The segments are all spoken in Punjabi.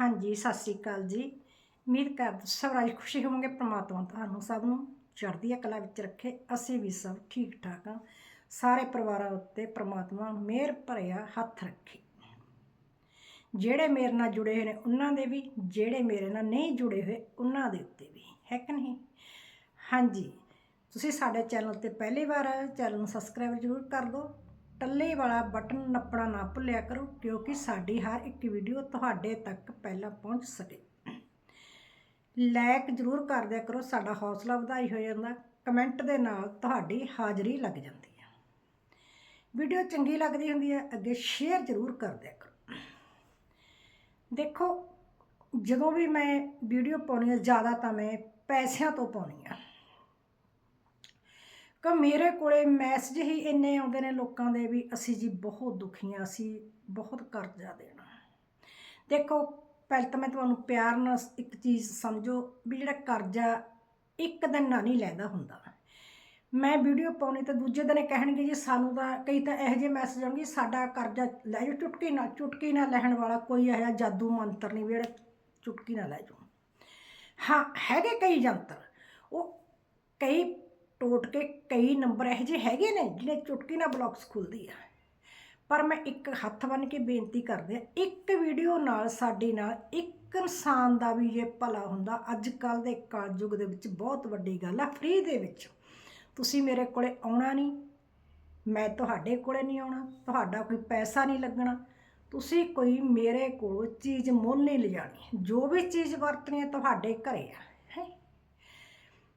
ਹਾਂਜੀ, ਸਤਿ ਸ੍ਰੀ ਅਕਾਲ ਜੀ। ਉਮੀਦ ਕਰ ਸਭ ਰਾਜ ਖੁਸ਼ੀ ਹੋਵੋਗੇ, ਪ੍ਰਮਾਤਮਾ ਤੁਹਾਨੂੰ ਸਭ ਨੂੰ ਚੜ੍ਹਦੀ ਕਲਾ ਵਿੱਚ ਰੱਖੇ, ਅਸੀਂ ਵੀ ਸਭ ਠੀਕ ਠਾਕ ਹਾਂ। ਸਾਰੇ ਪਰਿਵਾਰਾਂ ਉੱਤੇ ਪ੍ਰਮਾਤਮਾ ਮਿਹਰ ਭਰਿਆ ਹੱਥ ਰੱਖੇ। ਜਿਹੜੇ ਮੇਰੇ ਨਾਲ ਜੁੜੇ ਹੋਏ ਨੇ, ਉਹਨਾਂ ਦੇ ਵੀ, ਜਿਹੜੇ ਮੇਰੇ ਨਾਲ ਨਹੀਂ ਜੁੜੇ ਹੋਏ, ਉਹਨਾਂ ਦੇ ਉੱਤੇ ਵੀ, ਹੈ ਕਿ ਨਹੀਂ? ਹਾਂਜੀ, ਤੁਸੀਂ ਸਾਡੇ ਚੈਨਲ ਤੇ ਪਹਿਲੀ ਵਾਰ ਆਏ ਚੈਨਲ ਨੂੰ ਸਬਸਕ੍ਰਾਈਬ ਜ਼ਰੂਰ ਕਰ ਦਿਓ। ਟੱਲੇ ਵਾਲਾ ਬਟਨ ਨੱਪਣਾ ਨਾ ਭੁੱਲਿਆ ਕਰੋ, ਕਿਉਂਕਿ ਸਾਡੀ ਹਰ ਇੱਕ ਵੀਡੀਓ ਤੁਹਾਡੇ ਤੱਕ ਪਹਿਲਾਂ ਪਹੁੰਚ ਸਕੇ। ਲਾਇਕ ਜ਼ਰੂਰ ਕਰ ਦਿਆ ਕਰੋ, ਸਾਡਾ ਹੌਸਲਾ ਵਧਾਈ ਹੋ ਜਾਂਦਾ। ਕਮੈਂਟ ਦੇ ਨਾਲ ਤੁਹਾਡੀ ਹਾਜ਼ਰੀ ਲੱਗ ਜਾਂਦੀ ਹੈ। ਵੀਡੀਓ ਚੰਗੀ ਲੱਗਦੀ ਹੁੰਦੀ ਹੈ, ਅੱਗੇ ਸ਼ੇਅਰ ਜ਼ਰੂਰ ਕਰ ਦਿਆ ਕਰੋ। ਦੇਖੋ, ਜਦੋਂ ਵੀ ਮੈਂ ਵੀਡੀਓ ਪਾਉਣੀ ਹੈ ਜ਼ਿਆਦਾ ਤਾਂ ਮੈਂ ਪੈਸਿਆਂ ਤੋਂ ਪਾਉਣੀ ਆ। ਕਿ ਮੇਰੇ ਕੋਲੇ ਮੈਸੇਜ ਹੀ ਇੰਨੇ ਆਉਂਦੇ ਨੇ ਲੋਕਾਂ ਦੇ ਵੀ ਅਸੀਂ ਜੀ ਬਹੁਤ ਦੁਖੀ ਹਾਂ, ਅਸੀਂ ਬਹੁਤ ਕਰਜ਼ਾ ਦੇਣਾ। ਦੇਖੋ, ਪਹਿਲਾਂ ਤਾਂ ਮੈਂ ਤੁਹਾਨੂੰ ਪਿਆਰ ਨਾਲ ਇੱਕ ਚੀਜ਼ ਸਮਝੋ ਵੀ ਜਿਹੜਾ ਕਰਜ਼ਾ ਇੱਕ ਦਿਨ ਨਾਲ ਨਹੀਂ ਲੈਂਦਾ ਹੁੰਦਾ। ਮੈਂ ਵੀਡੀਓ ਪਾਉਣੀ ਤਾਂ ਦੂਜੇ ਦਿਨ ਕਹਿਣਗੇ ਜੀ, ਸਾਨੂੰ ਤਾਂ ਕਈ ਤਾਂ ਇਹੋ ਜਿਹੇ ਮੈਸੇਜ ਆਉਣਗੇ, ਸਾਡਾ ਕਰਜ਼ਾ ਲੈ ਜਾਓ, ਚੁਟਕੀ ਨਾਲ ਚੁਟਕੀ ਨਾਲ ਲੈਣ ਵਾਲਾ ਕੋਈ ਇਹੋ ਜਿਹਾ ਜਾਦੂ ਮੰਤਰ ਨਹੀਂ ਵੀ ਜਿਹੜਾ ਚੁਟਕੀ ਨਾਲ ਲੈ ਜਾਓ। ਹਾਂ, ਹੈਗੇ ਕਈ ਜੰਤਰ। ਉਹ ਕਈ ਟੋਟ ਕੇ ਕਈ ਨੰਬਰ ਇਹੋ ਜਿਹੇ ਹੈਗੇ ਨੇ ਜਿਹੜੇ ਚੁਟਕੀ ਨਾਲ ਬਲੌਕਸ ਖੁੱਲਦੀ ਆ। ਪਰ ਮੈਂ ਇੱਕ ਹੱਥ ਬੰਨ ਕੇ ਬੇਨਤੀ ਕਰਦੇ ਆ, ਇੱਕ ਵੀਡੀਓ ਨਾਲ ਸਾਡੇ ਨਾਲ ਇੱਕ ਇਨਸਾਨ ਦਾ ਵੀ ਜੇ ਭਲਾ ਹੁੰਦਾ ਅੱਜ ਕੱਲ ਦੇ ਕਲਯੁਗ ਦੇ ਵਿੱਚ ਬਹੁਤ ਵੱਡੀ ਗੱਲ ਆ ਫ੍ਰੀ ਦੇ ਵਿੱਚ। ਤੁਸੀਂ ਮੇਰੇ ਕੋਲੇ ਆਉਣਾ ਨਹੀਂ, ਮੈਂ ਤੁਹਾਡੇ ਕੋਲੇ ਨਹੀਂ ਆਉਣਾ, ਤੁਹਾਡਾ ਕੋਈ ਪੈਸਾ ਨਹੀਂ ਲੱਗਣਾ, ਤੁਸੀਂ ਕੋਈ ਮੇਰੇ ਕੋਲ ਚੀਜ਼ ਮੁੱਲ ਨਹੀਂ ਲਿਜਾਣੀ, ਜੋ ਵੀ ਚੀਜ਼ ਵਰਤਣੀ ਹੈ ਤੁਹਾਡੇ ਘਰੇ ਆ, ਹੈ।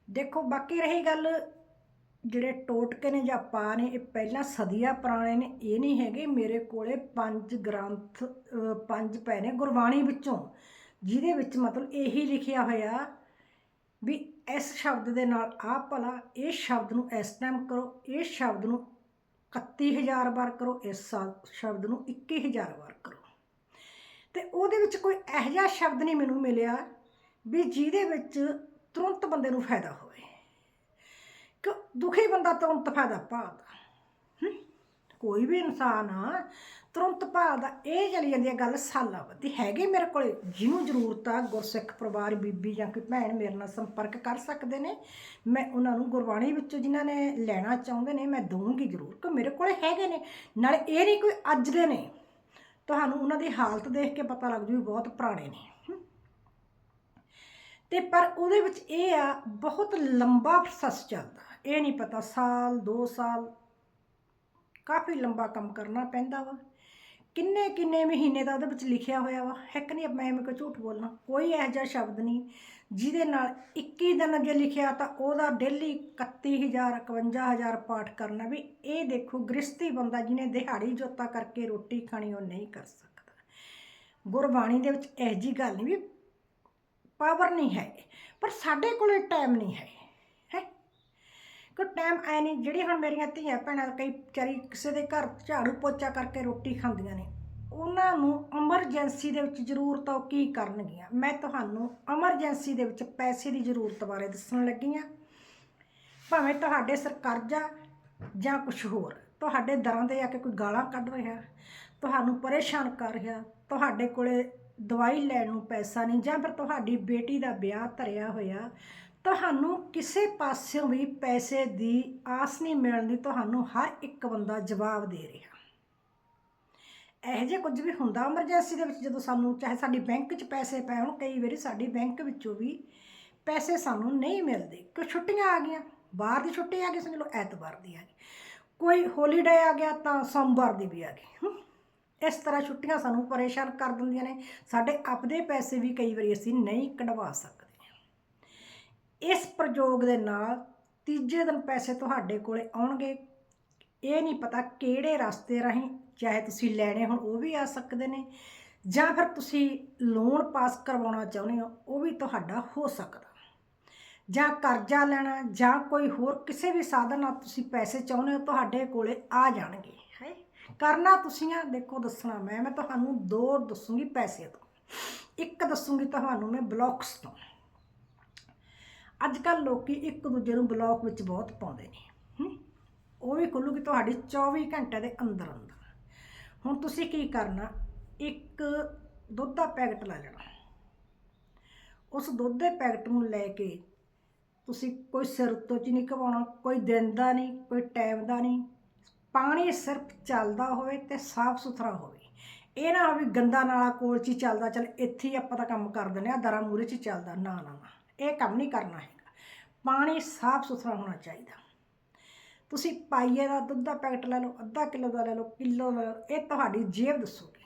ਦੇਖੋ, ਬਾਕੀ ਰਹੀ ਗੱਲ ਜਿਹੜੇ ਟੋਟਕੇ ਨੇ ਜਾਂ ਪਾ ਨੇ, ਇਹ ਪਹਿਲਾਂ ਸਦੀਆਂ ਪੁਰਾਣੇ ਨੇ, ਇਹ ਨਹੀਂ ਹੈਗੇ। ਮੇਰੇ ਕੋਲੇ ਪੰਜ ਗ੍ਰੰਥ ਪੰਜ ਪਏ ਨੇ ਗੁਰਬਾਣੀ ਵਿੱਚੋਂ, ਜਿਹਦੇ ਵਿੱਚ ਮਤਲਬ ਇਹੀ ਲਿਖਿਆ ਹੋਇਆ ਵੀ ਇਸ ਸ਼ਬਦ ਦੇ ਨਾਲ ਆਹ ਭਲਾ, ਇਹ ਸ਼ਬਦ ਨੂੰ ਇਸ ਟਾਈਮ ਕਰੋ, ਇਹ ਸ਼ਬਦ ਨੂੰ 31000 ਵਾਰ ਕਰੋ, ਇਸ ਸ਼ਬਦ ਨੂੰ 21000 ਵਾਰ ਕਰੋ। ਤੇ ਉਹਦੇ ਵਿੱਚ ਕੋਈ ਇਹੋ ਜਿਹਾ ਸ਼ਬਦ ਨਹੀਂ ਮੈਨੂੰ ਮਿਲਿਆ ਵੀ ਜਿਹਦੇ ਵਿੱਚ ਤੁਰੰਤ ਬੰਦੇ ਨੂੰ ਫਾਇਦਾ ਹੋਵੇ। ਕਿ ਦੁਖੀ ਬੰਦਾ ਤੁਰੰਤ ਫਾਇਦਾ ਭਾਲਦਾ। ਹਮ? ਕੋਈ ਵੀ ਇਨਸਾਨ ਆ ਤੁਰੰਤ ਭਾਲਦਾ, ਇਹ ਚਲੀ ਜਾਂਦੀ ਹੈ ਗੱਲ ਸਾਲਾਂ ਬੱਧੀ ਹੈਗੇ ਮੇਰੇ ਕੋਲੇ, ਜਿਹਨੂੰ ਜ਼ਰੂਰਤ ਆ, ਗੁਰਸਿੱਖ ਪਰਿਵਾਰ, ਬੀਬੀ ਜਾਂ ਕੋਈ ਭੈਣ ਮੇਰੇ ਨਾਲ ਸੰਪਰਕ ਕਰ ਸਕਦੇ ਨੇ। ਮੈਂ ਉਹਨਾਂ ਨੂੰ ਗੁਰਬਾਣੀ ਵਿੱਚੋਂ ਜਿਨ੍ਹਾਂ ਨੇ ਲੈਣਾ ਚਾਹੁੰਦੇ ਨੇ, ਮੈਂ ਦਊਂਗੀ ਜ਼ਰੂਰ। ਕਿ ਮੇਰੇ ਕੋਲੇ ਹੈਗੇ ਨੇ, ਨਾਲੇ ਇਹ ਨਹੀਂ ਕੋਈ ਅੱਜ ਦੇ ਨੇ। ਤੁਹਾਨੂੰ ਉਹਨਾਂ ਦੀ ਹਾਲਤ ਦੇਖ ਕੇ ਪਤਾ ਲੱਗ ਜੂ ਵੀ ਬਹੁਤ ਪੁਰਾਣੇ ਨੇ। ਹਮ। ਤੇ ਪਰ ਉਹਦੇ ਵਿੱਚ ਇਹ ਆ, ਬਹੁਤ ਲੰਬਾ ਪ੍ਰੋਸੈਸ ਚੱਲਦਾ। ਇਹ ਨਹੀਂ ਪਤਾ, ਸਾਲ 2 ਸਾਲ, ਕਾਫੀ ਲੰਬਾ ਕੰਮ ਕਰਨਾ ਪੈਂਦਾ ਵਾ। ਕਿੰਨੇ ਕਿੰਨੇ ਮਹੀਨੇ ਦਾ ਉਹਦੇ ਵਿੱਚ ਲਿਖਿਆ ਹੋਇਆ ਵਾ ਹੈ ਨਹੀਂ, ਮੈਂ ਐਵੇਂ ਕੋਈ ਝੂਠ ਬੋਲਣਾ, ਕੋਈ ਇਹੋ ਜਿਹਾ ਸ਼ਬਦ ਨਹੀਂ, ਜਿਹਦੇ ਨਾਲ 21 ਦਿਨ ਅੱਗੇ ਲਿਖਿਆ ਤਾਂ ਉਹਦਾ ਡੇਲੀ 31000 51000 ਪਾਠ ਕਰਨਾ ਵੀ, ਇਹ ਦੇਖੋ ਗ੍ਰਸਤੀ ਬੰਦਾ ਜਿਹਨੇ ਦਿਹਾੜੀ ਜੋਤਾ ਕਰਕੇ ਰੋਟੀ ਖਾਣੀ, ਉਹ ਨਹੀਂ ਕਰ ਸਕਦਾ। ਗੁਰਬਾਣੀ ਦੇ ਵਿੱਚ ਇਹੋ ਜਿਹੀ ਗੱਲ ਨਹੀਂ ਵੀ ਪਾਵਰ ਨਹੀਂ ਹੈ, ਪਰ ਸਾਡੇ ਕੋਲੇ ਟਾਈਮ ਨਹੀਂ ਹੈ। ਕੋ ਟਾਈਮ ਐ ਨਹੀਂ ਜਿਹੜੀ ਹੁਣ ਮੇਰੀਆਂ ਧੀਆਂ ਭੈਣਾਂ ਕਈ ਵਿਚਾਰੀ ਕਿਸੇ ਦੇ ਘਰ ਝਾੜੂ ਪੋਚਾ ਕਰਕੇ ਰੋਟੀ ਖਾਂਦੀਆਂ ਨੇ, ਉਹਨਾਂ ਨੂੰ ਐਮਰਜੈਂਸੀ ਦੇ ਵਿੱਚ ਜ਼ਰੂਰਤ ਉਹ ਕੀ ਕਰਨਗੀਆਂ? ਮੈਂ ਤੁਹਾਨੂੰ ਐਮਰਜੈਂਸੀ ਦੇ ਵਿੱਚ ਪੈਸੇ ਦੀ ਜ਼ਰੂਰਤ ਬਾਰੇ ਦੱਸਣ ਲੱਗੀ ਹਾਂ। ਭਾਵੇਂ ਤੁਹਾਡੇ ਸਿਰ ਕਰਜ਼ਾ ਜਾਂ ਕੁਝ ਹੋਰ, ਤੁਹਾਡੇ ਦਰਾਂ ਦੇ ਆ ਕੇ ਕੋਈ ਗਾਲਾਂ ਕੱਢ ਰਿਹਾ, ਤੁਹਾਨੂੰ ਪਰੇਸ਼ਾਨ ਕਰ ਰਿਹਾ, ਤੁਹਾਡੇ ਕੋਲੇ ਦਵਾਈ ਲੈਣ ਨੂੰ ਪੈਸਾ ਨਹੀਂ ਜਾਂ ਫਿਰ ਤੁਹਾਡੀ ਬੇਟੀ ਦਾ ਵਿਆਹ ਧਰਿਆ ਹੋਇਆ ਤੁਹਾਨੂੰ ਕਿਸੇ ਪਾਸਿਓਂ ਵੀ ਪੈਸੇ ਦੀ ਆਸ ਨਹੀਂ ਮਿਲਦੀ ਤੁਹਾਨੂੰ ਹਰ ਇੱਕ ਬੰਦਾ ਜਵਾਬ ਦੇ ਰਿਹਾ। ਇਹੋ ਜਿਹਾ ਕੁਝ ਵੀ ਹੁੰਦਾ ਐਮਰਜੈਂਸੀ ਦੇ ਵਿੱਚ ਜਦੋਂ ਸਾਨੂੰ, ਚਾਹੇ ਸਾਡੀ ਬੈਂਕ 'ਚ ਪੈਸੇ ਪੈ ਹੋਣ, ਕਈ ਵਾਰੀ ਸਾਡੀ ਬੈਂਕ ਵਿੱਚੋਂ ਵੀ ਪੈਸੇ ਸਾਨੂੰ ਨਹੀਂ ਮਿਲਦੇ। ਕਿ ਛੁੱਟੀਆਂ ਆ ਗਈਆਂ, ਬਾਹਰ ਦੀ ਛੁੱਟੀ ਆ ਗਈ, ਸਮਝ ਲਓ ਐਤਵਾਰ ਦੀ ਆ ਗਈ। ਕੋਈ ਹੌਲੀਡੇ ਆ ਗਿਆ ਤਾਂ ਸੋਮਵਾਰ ਦੀ ਵੀ ਆ ਗਈ ਇਸ ਤਰ੍ਹਾਂ ਛੁੱਟੀਆਂ ਸਾਨੂੰ ਪਰੇਸ਼ਾਨ ਕਰ ਦਿੰਦੀਆਂ ਨੇ। ਸਾਡੇ ਆਪਦੇ ਪੈਸੇ ਵੀ ਕਈ ਵਾਰੀ ਅਸੀਂ ਨਹੀਂ ਕਢਵਾ ਸਕਦੇ। ਇਸ ਪ੍ਰਯੋਗ ਦੇ ਨਾਲ ਤੀਜੇ ਦਿਨ ਪੈਸੇ ਤੁਹਾਡੇ ਕੋਲੇ ਆਉਣਗੇ। ਇਹ ਨਹੀਂ ਪਤਾ ਕਿਹੜੇ ਰਸਤੇ ਰਾਹੀਂ, ਚਾਹੇ ਤੁਸੀਂ ਲੈਣੇ ਹੁਣ, ਉਹ ਵੀ ਆ ਸਕਦੇ ਨੇ, ਜਾਂ ਫਿਰ ਤੁਸੀਂ ਲੋਨ ਪਾਸ ਕਰਵਾਉਣਾ ਚਾਹੁੰਦੇ ਹੋ, ਉਹ ਵੀ ਤੁਹਾਡਾ ਹੋ ਸਕਦਾ। ਜਾਂ ਕਰਜ਼ਾ ਲੈਣਾ, ਜਾਂ ਕੋਈ ਹੋਰ ਕਿਸੇ ਵੀ ਸਾਧਨ ਨਾਲ ਤੁਸੀਂ ਪੈਸੇ ਚਾਹੁੰਦੇ ਹੋ, ਤੁਹਾਡੇ ਕੋਲੇ ਆ ਜਾਣਗੇ। ਹੈ? ਕਰਨਾ ਤੁਸੀਂ ਆ ਦੇਖੋ ਦੱਸਣਾ ਮੈਂ ਮੈਂ ਤੁਹਾਨੂੰ ਦੋ ਦੱਸੂਗੀ ਪੈਸੇ ਤੋਂ। ਇੱਕ ਦੱਸੂਗੀ ਤੁਹਾਨੂੰ ਮੈਂ ਬਲੌਕਸ ਤੋਂ। ਅੱਜ ਕੱਲ ਲੋਕੀ ਇੱਕ ਦੂਜੇ ਨੂੰ ਬਲੌਕ ਵਿੱਚ ਬਹੁਤ ਪਾਉਂਦੇ ਨੇ ਉਹ ਵੀ ਖੁੱਲੂਗੀ ਤੁਹਾਡੀ 24 ਘੰਟੇ ਦੇ ਅੰਦਰ ਅੰਦਰ। ਹੁਣ ਤੁਸੀਂ ਕੀ ਕਰਨਾ, ਇੱਕ ਦੁੱਧ ਦਾ ਪੈਕਟ ਲੈ ਲੈਣਾ। ਉਸ ਦੁੱਧ ਦੇ ਪੈਕਟ ਨੂੰ ਲੈ ਕੇ ਤੁਸੀਂ ਕੋਈ ਸਿਰ ਤੋਂ ਚ ਨਹੀਂ ਘਵਾਉਣਾ ਕੋਈ ਦਿਨ ਦਾ ਨਹੀਂ, ਕੋਈ ਟਾਈਮ ਦਾ ਨਹੀਂ। ਪਾਣੀ ਸਿਰਫ ਚੱਲਦਾ ਹੋਵੇ ਤੇ ਸਾਫ਼ ਸੁਥਰਾ ਹੋਵੇ। ਇਹ ਨਾ ਹੋਵੇ ਗੰਦਾ ਨਾਲਾ ਕੋਲ ਚ ਹੀ ਚੱਲਦਾ, ਚੱਲ ਇੱਥੇ ਹੀ ਆਪਾਂ ਤਾਂ ਕੰਮ ਕਰ ਦਿੰਦੇ ਆ ਦਰਾਂ ਮੂਰੇ ਚ ਚੱਲਦਾ, ਨਾ ਨਾ ਨਾ। ਇਹ ਕੰਮ ਨਹੀਂ ਕਰਨਾ ਹੈਗਾ। ਪਾਣੀ ਸਾਫ਼ ਸੁਥਰਾ ਹੋਣਾ ਚਾਹੀਦਾ। ਤੁਸੀਂ ਪਾਈਏ ਦਾ ਦੁੱਧ ਦਾ ਪੈਕਟ ਲੈ ਲਓ ਅੱਧਾ ਕਿਲੋ ਦਾ ਲੈ ਲਓ ਕਿਲੋ ਦਾ ਲੈ ਲਓ, ਇਹ ਤੁਹਾਡੀ ਜੇਬ ਦੱਸੂਗੀ।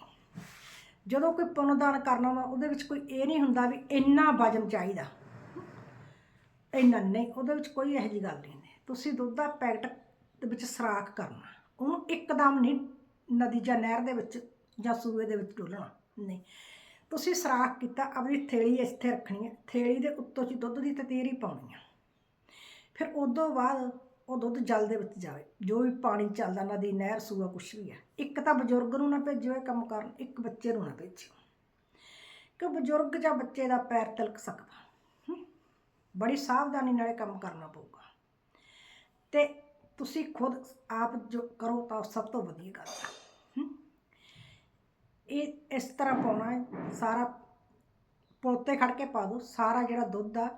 ਜਦੋਂ ਕੋਈ ਪੁੰਨਦਾਨ ਕਰਨਾ ਵਾ ਉਹਦੇ ਵਿੱਚ ਕੋਈ ਇਹ ਨਹੀਂ ਹੁੰਦਾ ਵੀ ਇੰਨਾ ਵਜਨ ਚਾਹੀਦਾ। ਇੰਨਾ ਨਹੀਂ ਉਹਦੇ ਵਿੱਚ ਕੋਈ ਇਹੋ ਜਿਹੀ ਗੱਲ ਨਹੀਂ ਤੁਸੀਂ ਦੁੱਧ ਦਾ ਪੈਕਟ ਦੇ ਵਿੱਚ ਸਰਾਖ ਕਰਨਾ। ਉਹਨੂੰ ਇੱਕਦਮ ਨਹੀਂ ਨਦੀ ਜਾਂ ਨਹਿਰ ਦੇ ਵਿੱਚ ਜਾਂ ਸੂਏ ਦੇ ਵਿੱਚ ਡੋਲਣਾ। ਨਹੀਂ। ਤੁਸੀਂ ਸਰਾਖ ਕੀਤਾ, ਆਪਣੀ ਥੇਲੀ ਇੱਥੇ ਰੱਖਣੀ ਹੈ। ਥੇਲੀ ਦੇ ਉੱਤੋਂ ਚ ਦੁੱਧ ਦੀ ਤਤੀਰੀ ਪਾਉਣੀ ਹੈ ਫਿਰ ਉਦੋਂ ਬਾਅਦ ਉਹ ਦੁੱਧ ਜਲ ਦੇ ਵਿੱਚ ਜਾਵੇ। ਜੋ ਵੀ ਪਾਣੀ ਚੱਲਦਾ ਨਦੀ, ਨਹਿਰ, ਸੂਆ, ਕੁਛ ਵੀ ਹੈ। ਇੱਕ ਤਾਂ ਬਜ਼ੁਰਗ ਨੂੰ ਨਾ ਭੇਜਿਓ ਇਹ ਕੰਮ ਕਰਨ, ਇੱਕ ਬੱਚੇ ਨੂੰ ਨਾ ਭੇਜਿਓ। ਕਿ ਬਜ਼ੁਰਗ ਜਾਂ ਬੱਚੇ ਦਾ ਪੈਰ ਤਿਲਕ ਸਕਦਾ। ਬੜੀ ਸਾਵਧਾਨੀ ਨਾਲੇ ਕੰਮ ਕਰਨਾ ਪਊਗਾ। ਤੇ ਤੁਸੀਂ ਖੁਦ ਆਪ ਜੋ ਕਰੋ ਤਾਂ ਸਭ ਤੋਂ ਵਧੀਆ ਗੱਲ ਹੈ। ਇਹ ਇਸ ਤਰ੍ਹਾਂ ਪਾਉਣਾ ਹੈ, ਸਾਰਾ ਪੋਤੇ ਖੜ ਕੇ ਪਾ ਦਿਓ, ਸਾਰਾ ਜਿਹੜਾ ਦੁੱਧ ਆ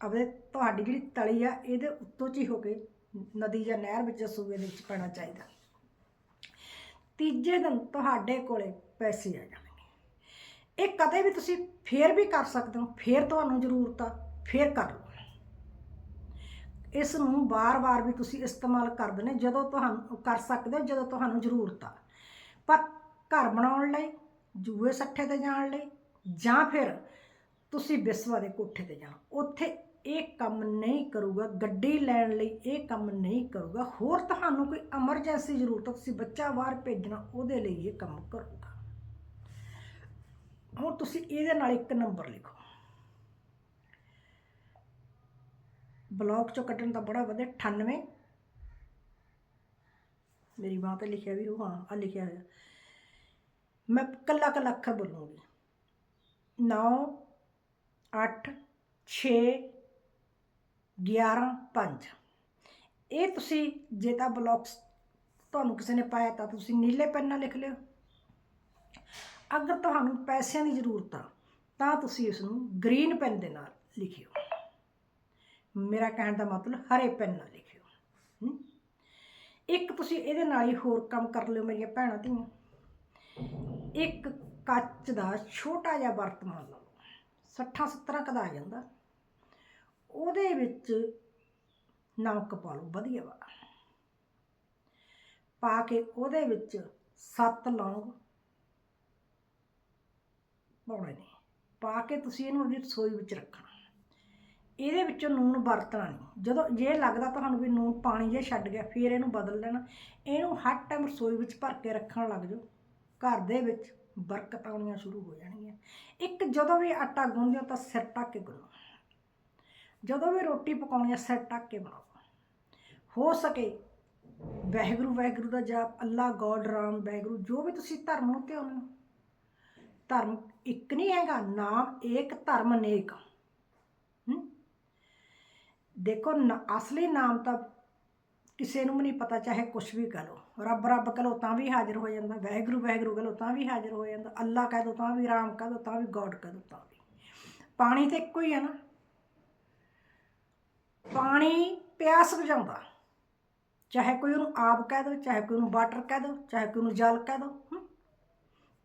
ਆਪਣੇ ਤੁਹਾਡੀ ਜਿਹੜੀ ਤਲੀ ਆ, ਇਹਦੇ ਉੱਤੋਂ ਚ ਹੀ ਹੋ ਕੇ ਨਦੀ ਜਾਂ ਨਹਿਰ ਵਿੱਚ ਜਾਂ ਸੂਏ ਦੇ ਵਿੱਚ ਪੈਣਾ ਚਾਹੀਦਾ। ਤੀਜੇ ਦਿਨ ਤੁਹਾਡੇ ਕੋਲੇ ਪੈਸੇ ਆ ਜਾਣਗੇ। ਇਹ ਕਦੇ ਵੀ ਤੁਸੀਂ ਫੇਰ ਵੀ ਕਰ ਸਕਦੇ ਹੋ, ਫੇਰ ਤੁਹਾਨੂੰ ਜ਼ਰੂਰਤ ਆ, ਫੇਰ ਕਰ ਲਓ। ਇਸ ਨੂੰ ਵਾਰ-ਵਾਰ ਵੀ ਤੁਸੀਂ ਇਸਤੇਮਾਲ ਕਰਦੇ ਨੇ, ਜਦੋਂ ਤੁਹਾਨੂੰ ਕਰ ਸਕਦੇ ਹੋ, ਜਦੋਂ ਤੁਹਾਨੂੰ ਜ਼ਰੂਰਤ ਆ। ਪਰ ਘਰ ਬਣਾਉਣ ਲਈ, ਜੂਏ ਸੱਠੇ ਤੇ ਜਾਣ ਲਈ, ਜਾਂ ਫਿਰ ਤੁਸੀਂ ਬਿਸਵਾ ਦੇ ਕੋਠੇ ਤੇ ਜਾਣਾ ਉੱਥੇ ਇਹ ਕੰਮ ਨਹੀਂ ਕਰੂਗਾ, ਗੱਡੀ ਲੈਣ ਲਈ ਇਹ ਕੰਮ ਨਹੀਂ ਕਰੂਗਾ। ਹੋਰ ਤੁਹਾਨੂੰ ਕੋਈ ਐਮਰਜੈਂਸੀ ਜ਼ਰੂਰਤ ਹੈ, ਤੁਸੀਂ ਬੱਚਾ ਬਾਹਰ ਭੇਜਣਾ, ਉਹਦੇ ਲਈ ਇਹ ਕੰਮ ਕਰੂਗਾ। ਹੁਣ ਤੁਸੀਂ ਇਹਦੇ ਨਾਲ ਇੱਕ ਨੰਬਰ ਲਿਖੋ। ਬਲੌਕ ਚੋਂ ਕੱਢਣ ਦਾ ਬੜਾ ਵਧੀਆ 98 ਮੇਰੀ ਮਾਂ ਤੇ ਲਿਖਿਆ ਵੀ ਉਹ ਹਾਂ ਆ ਲਿਖਿਆ ਹੋਇਆ। ਮੈਂ ਕੱਲਾ ਕੱਲਾ ਅੱਖਰ ਬੋਲੂੰਗੀ। 9 8 6 11 5 ਇਹ ਤੁਸੀਂ ਜੇ ਤਾਂ ਬਲੌਕਸ ਤੁਹਾਨੂੰ ਕਿਸੇ ਨੇ ਪਾਇਆ ਤਾਂ ਤੁਸੀਂ ਨੀਲੇ ਪੈਨ ਨਾਲ ਲਿਖ ਲਿਓ। ਅਗਰ ਤੁਹਾਨੂੰ ਪੈਸਿਆਂ ਦੀ ਜ਼ਰੂਰਤ ਆ, ਤਾਂ ਤੁਸੀਂ ਇਸ ਨੂੰ ਗ੍ਰੀਨ ਪੈਨ ਦੇ ਨਾਲ ਲਿਖਿਓ। ਮੇਰਾ ਕਹਿਣ ਦਾ ਮਤਲਬ ਹਰੇ ਪੈਨ ਨਾਲ ਲਿਖਿਓ। ਇੱਕ ਤੁਸੀਂ ਇਹਦੇ ਨਾਲ ਹੀ ਹੋਰ ਕੰਮ ਕਰ ਲਿਓ ਮੇਰੀਆਂ ਭੈਣਾਂ ਧੀਆਂ। ਇੱਕ ਕੱਚ ਦਾ ਛੋਟਾ ਜਿਹਾ ਬਰਤਨ ਲਓ 60 70 ਕਦਾ ਆ ਜਾਂਦਾ। ਉਹਦੇ ਵਿੱਚ ਨਮਕ ਪਾ ਲਓ ਵਧੀਆ ਵਾਲਾ ਪਾ ਕੇ ਉਹਦੇ ਵਿੱਚ ਸੱਤ ਲੌਂਗ ਪਾਉਣੇ ਨੇ। ਪਾ ਕੇ ਤੁਸੀਂ ਇਹਨੂੰ ਉਹਦੀ ਰਸੋਈ ਵਿੱਚ ਰੱਖਣਾ। ਇਹਦੇ ਵਿੱਚੋਂ ਨੂਨ ਵਰਤਣਾ ਨਹੀਂ। ਜਦੋਂ ਜੇ ਲੱਗਦਾ ਤੁਹਾਨੂੰ ਵੀ ਨੂਨ ਪਾਣੀ ਜੇ ਛੱਡ ਗਿਆ, ਫਿਰ ਇਹਨੂੰ ਬਦਲ ਲੈਣਾ। ਇਹਨੂੰ ਹਰ ਟਾਈਮ ਰਸੋਈ ਵਿੱਚ ਭਰ ਕੇ ਰੱਖਣ ਲੱਗ ਜਾਓ। ਘਰ ਦੇ ਵਿੱਚ ਬਰਕਤ ਆਉਣੀਆਂ ਸ਼ੁਰੂ ਹੋ ਜਾਣਗੀਆਂ। ਇੱਕ ਜਦੋਂ ਵੀ ਆਟਾ ਗੁੰਨਦੇ ਹੋ ਤਾਂ ਸਿਰ ਢੱਕ ਕੇ ਗੁੰਨੋ। ਜਦੋਂ ਵੀ ਰੋਟੀ ਪਕਾਉਣੀ ਹੈ ਸਿਰ ਢੱਕ ਕੇ ਬਣਾਓ। ਹੋ ਸਕੇ ਵਾਹਿਗੁਰੂ ਵਾਹਿਗੁਰੂ ਦਾ ਜਾਪ, ਅੱਲਾ, ਗੋਡ, ਰਾਮ, ਵਹਿਗੁਰੂ, ਜੋ ਵੀ ਤੁਸੀਂ ਧਰਮ ਨੂੰ ਧਿਆਉਂਦੇ ਹੋ ਧਰਮ ਇੱਕ ਨਹੀਂ ਹੈਗਾ, ਨਾਮ ਏਕ, ਧਰਮ ਨੇਕ। ਦੇਖੋ, ਨ- ਅਸਲੀ ਨਾਮ ਤਾਂ ਕਿਸੇ ਨੂੰ ਵੀ ਨਹੀਂ ਪਤਾ, ਚਾਹੇ ਕੁਝ ਵੀ ਕਰੋ ਰੱਬ ਰੱਬ ਕਹ ਲਓ ਤਾਂ ਵੀ ਹਾਜ਼ਰ ਹੋ ਜਾਂਦਾ ਵਾਹਿਗੁਰੂ ਵਾਹਿਗੁਰੂ ਕਹ ਲਓ ਤਾਂ ਵੀ ਹਾਜ਼ਰ ਹੋ ਜਾਂਦਾ ਅੱਲਾ ਕਹਿ ਦੋ ਤਾਂ ਵੀ ਰਾਮ ਕਹਿ ਦੋ ਤਾਂ ਵੀ ਗੋਡ ਕਹਿ ਦੋ ਤਾਂ ਵੀ। ਪਾਣੀ ਤੇ ਇੱਕੋ ਹੀ ਹੈ ਨਾ। ਪਾਣੀ ਪਿਆਸ ਬੁਝਾਉਂਦਾ। ਚਾਹੇ ਕੋਈ ਉਹਨੂੰ ਆਪ ਕਹਿ ਦੋ ਚਾਹੇ ਕੋਈ ਉਹਨੂੰ ਵਾਟਰ ਕਹਿ ਦੋ ਚਾਹੇ ਕੋਈ ਉਹਨੂੰ ਜਲ ਕਹਿ ਦੋ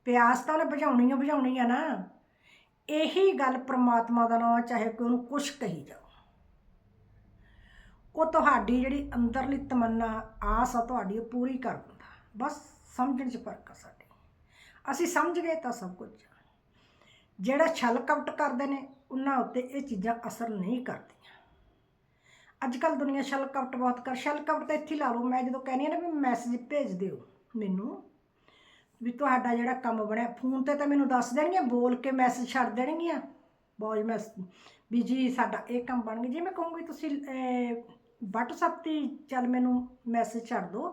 ਪਿਆਸ ਤਾਂ ਉਹਨੇ ਬੁਝਾਉਣੀ ਆ ਬੁਝਾਉਣੀ ਆ ਨਾ। ਇਹੀ ਗੱਲ ਪ੍ਰਮਾਤਮਾ ਦਾ ਨਾਮ ਆ, ਚਾਹੇ ਕੋਈ ਉਹਨੂੰ ਕੁਛ ਕਹੀ ਜਾਓ ਉਹ ਤੁਹਾਡੀ ਜਿਹੜੀ ਅੰਦਰਲੀ ਤਮੰਨਾ, ਆਸ ਆ ਤੁਹਾਡੀ, ਉਹ ਪੂਰੀ ਕਰ ਦਿੰਦਾ। ਬਸ ਸਮਝਣ 'ਚ ਫ਼ਰਕ ਆ ਸਾਡੇ। ਅਸੀਂ ਸਮਝ ਗਏ ਤਾਂ ਸਭ ਕੁਝ। ਜਿਹੜਾ ਛਲ ਕਪਟ ਕਰਦੇ ਨੇ, ਉਹਨਾਂ ਉੱਤੇ ਇਹ ਚੀਜ਼ਾਂ ਅਸਰ ਨਹੀਂ ਕਰਦੀਆਂ। ਅੱਜ ਕੱਲ ਦੁਨੀਆ ਛਲ ਕਪਟ ਬਹੁਤ ਕਰ, ਛਲ ਕਪਟ ਤਾਂ ਇੱਥੇ ਹੀ ਲਾ ਲਓ। ਮੈਂ ਜਦੋਂ ਕਹਿੰਦੀ ਆ ਨਾ ਵੀ ਮੈਸੇਜ ਭੇਜ ਦਿਓ ਮੈਨੂੰ, ਵੀ ਤੁਹਾਡਾ ਜਿਹੜਾ ਕੰਮ ਬਣਿਆ ਫੋਨ ਤੇ ਤਾਂ ਮੈਨੂੰ ਦੱਸ ਦੇਣਗੀਆਂ, ਬੋਲ ਕੇ ਮੈਸੇਜ ਛੱਡ ਦੇਣਗੀਆਂ। ਬੋਜ ਮੈਸ ਵੀ ਜੀ, ਸਾਡਾ ਇਹ ਕੰਮ ਬਣ ਗਿਆ। ਜੇ ਮੈਂ ਕਹੂੰਗੀ ਤੁਸੀਂ WhatsApp ਤੇ ਚੱਲ ਮੈਨੂੰ ਮੈਸੇਜ ਛੱਡ ਦਿਓ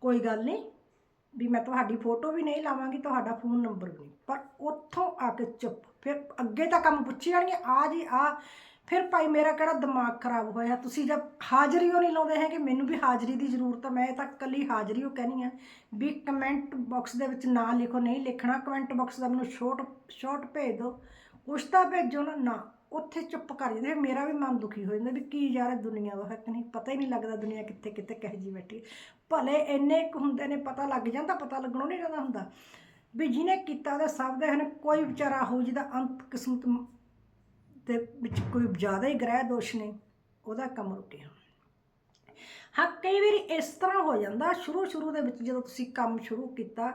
ਕੋਈ ਗੱਲ ਨਹੀਂ, ਵੀ ਮੈਂ ਤੁਹਾਡੀ ਫੋਟੋ ਵੀ ਨਹੀਂ ਲਾਵਾਂਗੀ, ਤੁਹਾਡਾ ਫੋਨ ਨੰਬਰ ਵੀ ਨਹੀਂ। ਪਰ ਉੱਥੋਂ ਆ ਕੇ ਚੁੱਪ, ਫਿਰ ਅੱਗੇ ਤਾਂ ਕੰਮ ਪੁੱਛੀ ਜਾਣਗੇ, ਆ ਜੀ, ਆ। ਫਿਰ ਭਾਈ ਮੇਰਾ ਕਿਹੜਾ ਦਿਮਾਗ ਖਰਾਬ ਹੋਇਆ? ਤੁਸੀਂ ਜਦ ਹਾਜ਼ਰੀ ਉਹ ਨਹੀਂ ਲਾਉਂਦੇ ਹੈਗੇ, ਮੈਨੂੰ ਵੀ ਹਾਜ਼ਰੀ ਦੀ ਜ਼ਰੂਰਤ ਹੈ ਮੈਂ ਤਾਂ ਕੱਲੀ ਹਾਜ਼ਰੀ ਉਹ ਕਹਿਣੀ ਆ, ਵੀ ਕਮੈਂਟ ਬਾਕਸ ਦੇ ਵਿੱਚ ਨਾ ਲਿਖੋ, ਨਹੀਂ ਲਿਖਣਾ ਕਮੈਂਟ ਬਾਕਸ ਦਾ ਮੈਨੂੰ ਸ਼ੋਰਟ ਸ਼ੋਰਟ ਭੇਜ ਦਿਓ ਕੁਛ ਤਾਂ ਭੇਜੋ ਨਾ ਨਾ। ਉੱਥੇ ਚੁੱਪ ਕਰ ਜਾਂਦੇ ਮੇਰਾ ਵੀ ਮਨ ਦੁਖੀ ਹੋ ਜਾਂਦਾ ਵੀ ਕੀ ਯਾਰ ਇਹ ਦੁਨੀਆ ਵਾ, ਹੱਕ ਨਹੀਂ, ਪਤਾ ਹੀ ਨਹੀਂ ਲੱਗਦਾ ਦੁਨੀਆ ਕਿੱਥੇ ਕਿੱਥੇ ਕਿਹੋ ਜਿਹੀ ਬੈਠੀ ਭਲੇ ਇੰਨੇ ਕੁ ਹੁੰਦੇ ਨੇ, ਪਤਾ ਲੱਗ ਜਾਂਦਾ, ਪਤਾ ਲੱਗਣੋਂ ਨਹੀਂ ਜਾਂਦਾ ਹੁੰਦਾ। ਵੀ ਜਿਹਨੇ ਕੀਤਾ ਉਹਦਾ ਸਭ ਦੇ ਹਨ, ਕੋਈ ਵਿਚਾਰਾ ਹੋ ਜਿਹਦਾ ਅੰਤ ਕਿਸਮਤ ਦੇ ਵਿੱਚ ਕੋਈ ਜ਼ਿਆਦਾ ਹੀ ਗ੍ਰਹਿ ਦੋਸ਼ ਨੇ, ਉਹਦਾ ਕੰਮ ਰੁਕਿਆ ਹਾਂ, ਕਈ ਵਾਰੀ ਇਸ ਤਰ੍ਹਾਂ ਹੋ ਜਾਂਦਾ ਸ਼ੁਰੂ ਸ਼ੁਰੂ ਦੇ ਵਿੱਚ ਜਦੋਂ ਤੁਸੀਂ ਕੰਮ ਸ਼ੁਰੂ ਕੀਤਾ,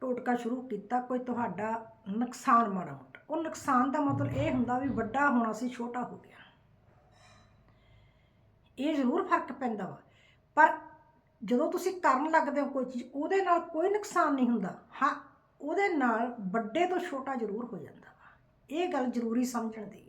ਟੋਟਕਾ ਸ਼ੁਰੂ ਕੀਤਾ, ਕੋਈ ਤੁਹਾਡਾ ਨੁਕਸਾਨ ਮਾੜਾ ਉਹ ਨੁਕਸਾਨ ਦਾ ਮਤਲਬ ਇਹ ਹੁੰਦਾ ਵੀ ਵੱਡਾ ਹੋਣਾ ਸੀ, ਛੋਟਾ ਹੋ ਗਿਆ। ਇਹ ਜ਼ਰੂਰ ਫ਼ਰਕ ਪੈਂਦਾ ਵਾ। ਪਰ ਜਦੋਂ ਤੁਸੀਂ ਕਰਨ ਲੱਗਦੇ ਹੋ ਕੋਈ ਚੀਜ਼, ਉਹਦੇ ਨਾਲ ਕੋਈ ਨੁਕਸਾਨ ਨਹੀਂ ਹੁੰਦਾ। ਹਾਂ, ਉਹਦੇ ਨਾਲ ਵੱਡੇ ਤੋਂ ਛੋਟਾ ਜ਼ਰੂਰ ਹੋ ਜਾਂਦਾ ਵਾ। ਇਹ ਗੱਲ ਜ਼ਰੂਰੀ ਸਮਝਣ ਦੀ।